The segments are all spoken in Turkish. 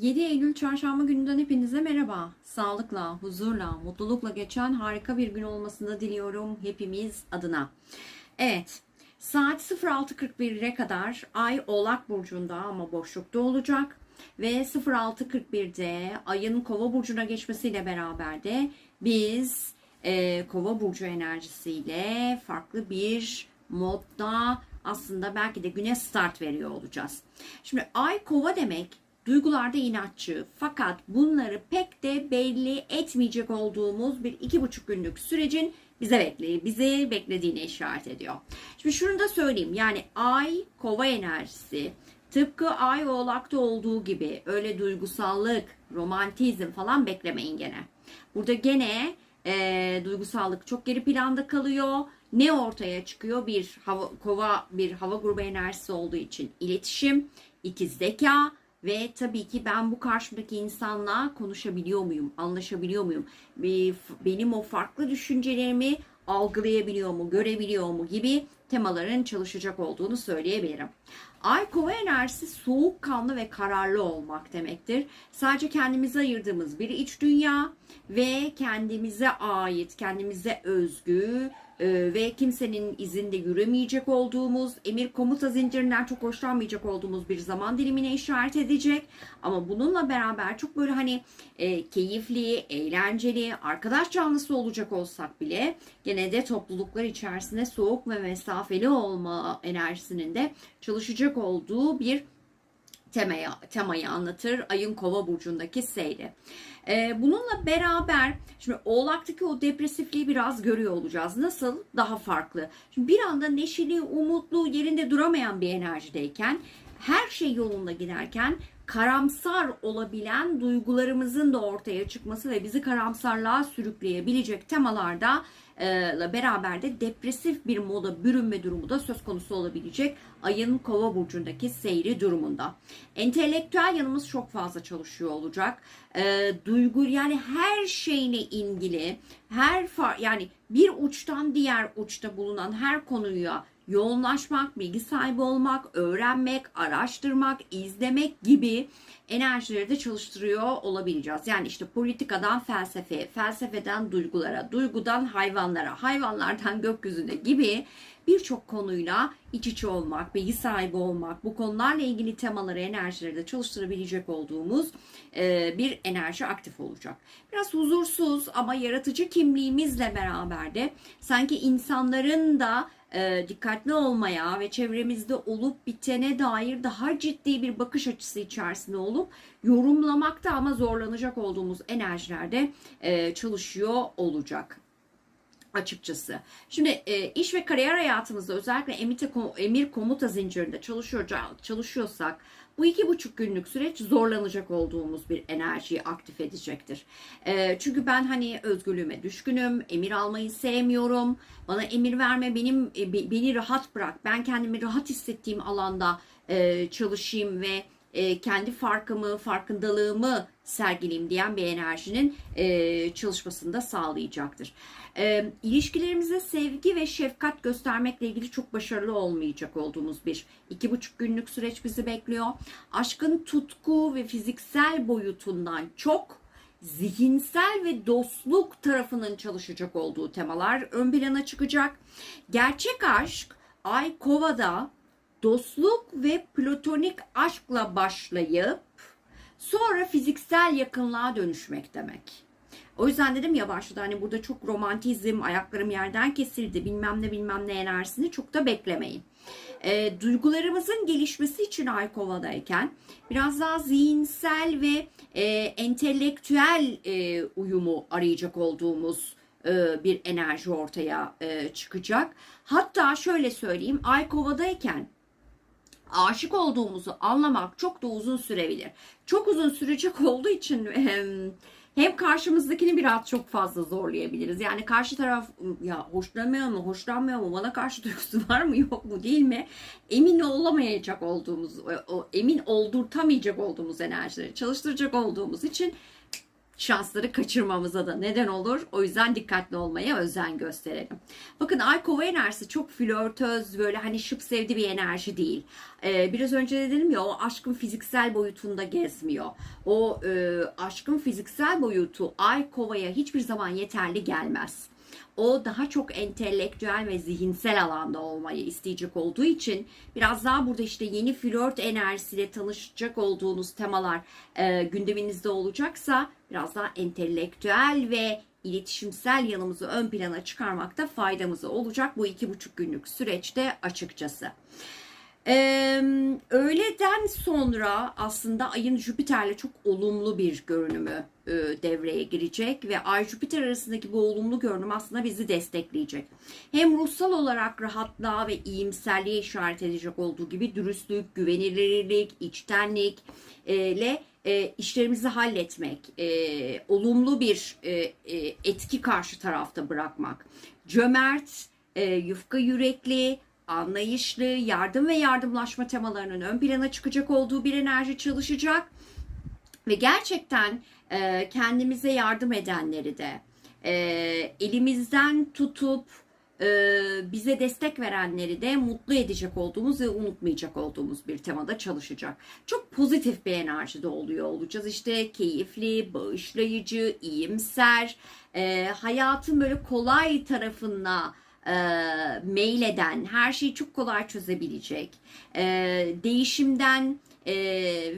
7 Eylül çarşamba gününden hepinize merhaba. Sağlıkla, huzurla, mutlulukla geçen harika bir gün olmasını diliyorum hepimiz adına. Evet, saat 06.41'e kadar Ay Oğlak Burcu'nda ama boşlukta olacak. Ve 06.41'de ayın kova burcuna geçmesiyle beraber de biz e, kova burcu enerjisiyle farklı bir modda aslında belki de güne start veriyor olacağız. Şimdi ay kova demek duygularda inatçı fakat bunları pek de belli etmeyecek olduğumuz bir iki buçuk günlük sürecin bize bekle, bizi beklediğini işaret ediyor. Şimdi şunu da söyleyeyim yani ay kova enerjisi tıpkı ay oğlakta olduğu gibi öyle duygusallık, romantizm falan beklemeyin gene. Burada gene e, duygusallık çok geri planda kalıyor. Ne ortaya çıkıyor? Bir hava, kova bir hava grubu enerjisi olduğu için iletişim, iki zeka ve tabii ki ben bu karşımdaki insanla konuşabiliyor muyum, anlaşabiliyor muyum? Bir- Benim o farklı düşüncelerimi algılayabiliyor mu, görebiliyor mu gibi temaların çalışacak olduğunu söyleyebilirim. Ay kova enerjisi soğukkanlı ve kararlı olmak demektir. Sadece kendimize ayırdığımız bir iç dünya ve kendimize ait, kendimize özgü ve kimsenin izinde yürümeyecek olduğumuz, emir komuta zincirinden çok hoşlanmayacak olduğumuz bir zaman dilimine işaret edecek. Ama bununla beraber çok böyle hani e, keyifli, eğlenceli, arkadaş canlısı olacak olsak bile gene de topluluklar içerisinde soğuk ve mesafeli olma enerjisinin de çalışacak olduğu bir temayı, temayı anlatır ayın kova burcundaki seyri. Ee, bununla beraber şimdi oğlaktaki o depresifliği biraz görüyor olacağız. Nasıl? Daha farklı. Şimdi bir anda neşeli, umutlu, yerinde duramayan bir enerjideyken her şey yolunda giderken karamsar olabilen duygularımızın da ortaya çıkması ve bizi karamsarlığa sürükleyebilecek temalarda e, beraber de depresif bir moda bürünme durumu da söz konusu olabilecek ayın kova burcundaki seyri durumunda. Entelektüel yanımız çok fazla çalışıyor olacak. E, duygu yani her şeyle ilgili her far, yani bir uçtan diğer uçta bulunan her konuya yoğunlaşmak, bilgi sahibi olmak, öğrenmek, araştırmak, izlemek gibi enerjileri de çalıştırıyor olabileceğiz. Yani işte politikadan felsefeye, felsefeden duygulara, duygudan hayvanlara, hayvanlardan gökyüzüne gibi birçok konuyla iç içe olmak, bilgi sahibi olmak, bu konularla ilgili temaları, enerjileri de çalıştırabilecek olduğumuz e, bir enerji aktif olacak. Biraz huzursuz ama yaratıcı kimliğimizle beraber de sanki insanların da e, dikkatli olmaya ve çevremizde olup bitene dair daha ciddi bir bakış açısı içerisinde olup yorumlamakta ama zorlanacak olduğumuz enerjilerde e, çalışıyor olacak açıkçası. Şimdi e, iş ve kariyer hayatımızda özellikle emite, emir komuta zincirinde çalışıyor, çalışıyorsak bu iki buçuk günlük süreç zorlanacak olduğumuz bir enerjiyi aktif edecektir. E, çünkü ben hani özgürlüğüme düşkünüm, emir almayı sevmiyorum. Bana emir verme, benim e, be- beni rahat bırak. Ben kendimi rahat hissettiğim alanda e, çalışayım ve e, kendi farkımı, farkındalığımı sergileyim diyen bir enerjinin e, çalışmasını da sağlayacaktır. E, ilişkilerimize sevgi ve şefkat göstermekle ilgili çok başarılı olmayacak olduğumuz bir iki buçuk günlük süreç bizi bekliyor. Aşkın tutku ve fiziksel boyutundan çok zihinsel ve dostluk tarafının çalışacak olduğu temalar ön plana çıkacak. Gerçek aşk Ay Kova'da dostluk ve platonik aşkla başlayıp sonra fiziksel yakınlığa dönüşmek demek. O yüzden dedim ya başta hani burada çok romantizm, ayaklarım yerden kesildi bilmem ne bilmem ne enerjisini çok da beklemeyin. E, duygularımızın gelişmesi için Ay Kova'dayken biraz daha zihinsel ve e, entelektüel e, uyumu arayacak olduğumuz e, bir enerji ortaya e, çıkacak. Hatta şöyle söyleyeyim Ay Kova'dayken aşık olduğumuzu anlamak çok da uzun sürebilir. Çok uzun sürecek olduğu için hem, karşımızdakini biraz çok fazla zorlayabiliriz. Yani karşı taraf ya hoşlanmıyor mu, hoşlanmıyor mu, bana karşı duygusu var mı, yok mu, değil mi? Emin olamayacak olduğumuz, o emin oldurtamayacak olduğumuz enerjileri çalıştıracak olduğumuz için şansları kaçırmamıza da neden olur. O yüzden dikkatli olmaya özen gösterelim. Bakın Ay Kova enerjisi çok flörtöz böyle hani şıp sevdi bir enerji değil. Ee, biraz önce de dedim ya o aşkın fiziksel boyutunda gezmiyor. O e, aşkın fiziksel boyutu Ay Kova'ya hiçbir zaman yeterli gelmez o daha çok entelektüel ve zihinsel alanda olmayı isteyecek olduğu için biraz daha burada işte yeni flört enerjisiyle tanışacak olduğunuz temalar e, gündeminizde olacaksa biraz daha entelektüel ve iletişimsel yanımızı ön plana çıkarmakta faydamız olacak bu iki buçuk günlük süreçte açıkçası. Ee, öğleden sonra aslında ayın Jüpiter'le çok olumlu bir görünümü e, devreye girecek ve Ay Jüpiter arasındaki bu olumlu görünüm aslında bizi destekleyecek. Hem ruhsal olarak rahatlığa ve iyimserliğe işaret edecek olduğu gibi dürüstlük, güvenilirlik, içtenlik e, ile e, işlerimizi halletmek, e, olumlu bir e, e, etki karşı tarafta bırakmak, cömert, e, yufka yürekli, anlayışlı, yardım ve yardımlaşma temalarının ön plana çıkacak olduğu bir enerji çalışacak. Ve gerçekten e, kendimize yardım edenleri de e, elimizden tutup e, bize destek verenleri de mutlu edecek olduğumuz ve unutmayacak olduğumuz bir temada çalışacak. Çok pozitif bir enerjide oluyor olacağız. İşte keyifli, bağışlayıcı, iyimser, e, hayatın böyle kolay tarafına e, meyleden, her şeyi çok kolay çözebilecek, e, değişimden e,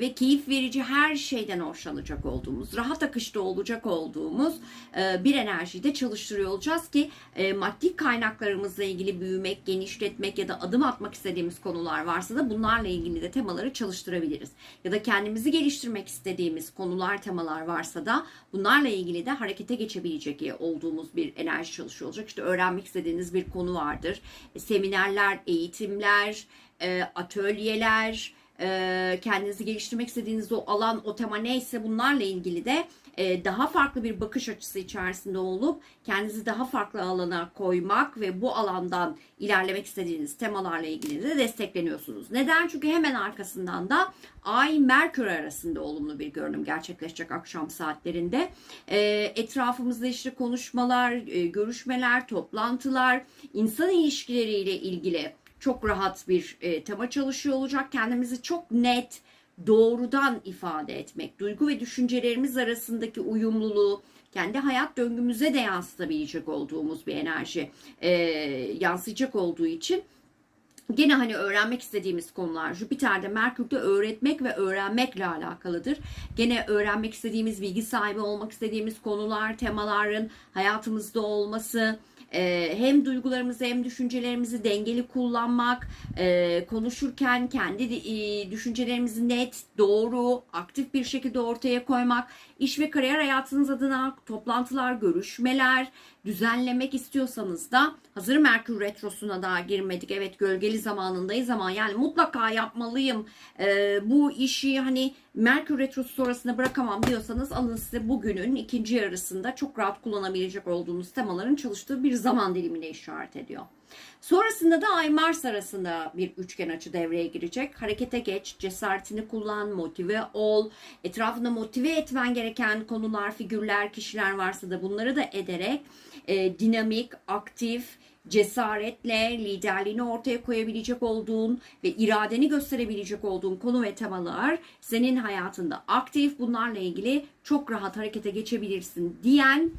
ve keyif verici her şeyden hoşlanacak olduğumuz, rahat akışta olacak olduğumuz e, bir enerjiyi de çalıştırıyor olacağız ki e, maddi kaynaklarımızla ilgili büyümek, genişletmek ya da adım atmak istediğimiz konular varsa da bunlarla ilgili de temaları çalıştırabiliriz. Ya da kendimizi geliştirmek istediğimiz konular, temalar varsa da bunlarla ilgili de harekete geçebilecek olduğumuz bir enerji çalışıyor olacak. İşte öğrenmek istediğiniz bir konu vardır. E, seminerler, eğitimler, e, atölyeler, e, kendinizi geliştirmek istediğiniz o alan, o tema neyse bunlarla ilgili de e, daha farklı bir bakış açısı içerisinde olup kendinizi daha farklı alana koymak ve bu alandan ilerlemek istediğiniz temalarla ilgili de destekleniyorsunuz. Neden? Çünkü hemen arkasından da Ay Merkür arasında olumlu bir görünüm gerçekleşecek akşam saatlerinde. E, etrafımızda işte konuşmalar, e, görüşmeler, toplantılar, insan ilişkileriyle ilgili çok rahat bir e, tema çalışıyor olacak. Kendimizi çok net, doğrudan ifade etmek, duygu ve düşüncelerimiz arasındaki uyumluluğu, kendi hayat döngümüze de yansıtabilecek olduğumuz bir enerji e, yansıyacak olduğu için Gene hani öğrenmek istediğimiz konular Jüpiter'de Merkür'de öğretmek ve öğrenmekle alakalıdır. Gene öğrenmek istediğimiz, bilgi sahibi olmak istediğimiz konular, temaların hayatımızda olması, e, hem duygularımızı hem düşüncelerimizi dengeli kullanmak, e, konuşurken kendi e, düşüncelerimizi net, doğru, aktif bir şekilde ortaya koymak, iş ve kariyer hayatınız adına toplantılar, görüşmeler düzenlemek istiyorsanız da hazır Merkür Retrosu'na daha girmedik. Evet gölgeli zamanındayız ama yani mutlaka yapmalıyım. E, bu işi hani Merkür Retrosu sonrasında bırakamam diyorsanız alın size bugünün ikinci yarısında çok rahat kullanabilecek olduğunuz temaların çalıştığı bir zaman dilimine işaret ediyor. Sonrasında da Ay Mars arasında bir üçgen açı devreye girecek. Harekete geç, cesaretini kullan, motive ol. Etrafında motive etmen gereken konular, figürler, kişiler varsa da bunları da ederek e, dinamik, aktif, cesaretle liderliğini ortaya koyabilecek olduğun ve iradeni gösterebilecek olduğun konu ve temalar senin hayatında aktif. Bunlarla ilgili çok rahat harekete geçebilirsin diyen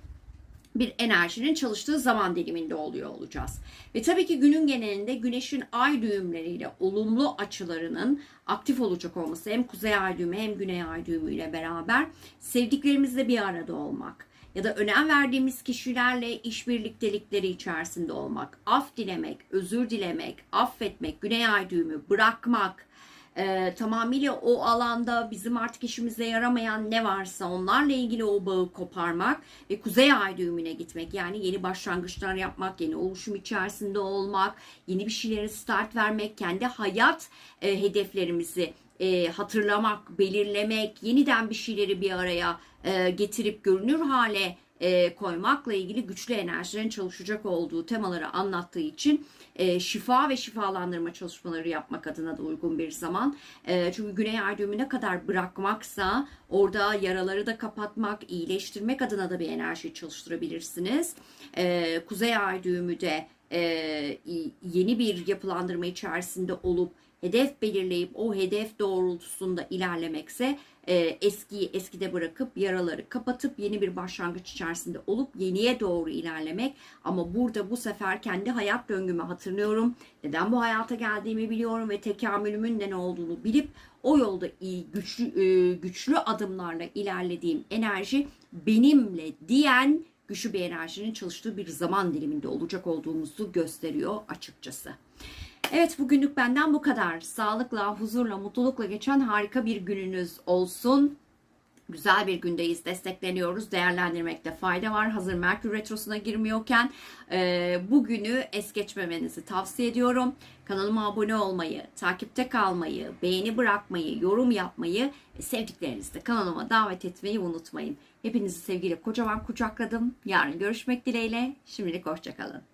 bir enerjinin çalıştığı zaman diliminde oluyor olacağız. Ve tabii ki günün genelinde güneşin ay düğümleriyle olumlu açılarının aktif olacak olması hem kuzey ay düğümü hem güney ay düğümü ile beraber sevdiklerimizle bir arada olmak ya da önem verdiğimiz kişilerle işbirliktelikleri içerisinde olmak, af dilemek, özür dilemek, affetmek, güney ay düğümü bırakmak, e, tamamıyla o alanda bizim artık işimize yaramayan ne varsa onlarla ilgili o bağı koparmak ve kuzey ay düğümüne gitmek. Yani yeni başlangıçlar yapmak, yeni oluşum içerisinde olmak, yeni bir şeylere start vermek, kendi hayat e, hedeflerimizi e, hatırlamak, belirlemek, yeniden bir şeyleri bir araya e, getirip görünür hale e, koymakla ilgili güçlü enerjilerin çalışacak olduğu temaları anlattığı için e, şifa ve şifalandırma çalışmaları yapmak adına da uygun bir zaman. Çünkü güney ay düğümü ne kadar bırakmaksa orada yaraları da kapatmak, iyileştirmek adına da bir enerji çalıştırabilirsiniz. Kuzey ay düğümü de yeni bir yapılandırma içerisinde olup hedef belirleyip o hedef doğrultusunda ilerlemekse e, eskiyi eskide bırakıp yaraları kapatıp yeni bir başlangıç içerisinde olup yeniye doğru ilerlemek. Ama burada bu sefer kendi hayat döngümü hatırlıyorum. Neden bu hayata geldiğimi biliyorum ve tekamülümün de ne olduğunu bilip o yolda iyi güçlü e, güçlü adımlarla ilerlediğim enerji benimle diyen güçlü bir enerjinin çalıştığı bir zaman diliminde olacak olduğumuzu gösteriyor açıkçası. Evet bugünlük benden bu kadar. Sağlıkla, huzurla, mutlulukla geçen harika bir gününüz olsun. Güzel bir gündeyiz, destekleniyoruz. Değerlendirmekte fayda var. Hazır Merkür Retrosu'na girmiyorken e, bugünü es geçmemenizi tavsiye ediyorum. Kanalıma abone olmayı, takipte kalmayı, beğeni bırakmayı, yorum yapmayı, ve sevdiklerinizi de kanalıma davet etmeyi unutmayın. Hepinizi sevgiyle kocaman kucakladım. Yarın görüşmek dileğiyle. Şimdilik hoşçakalın.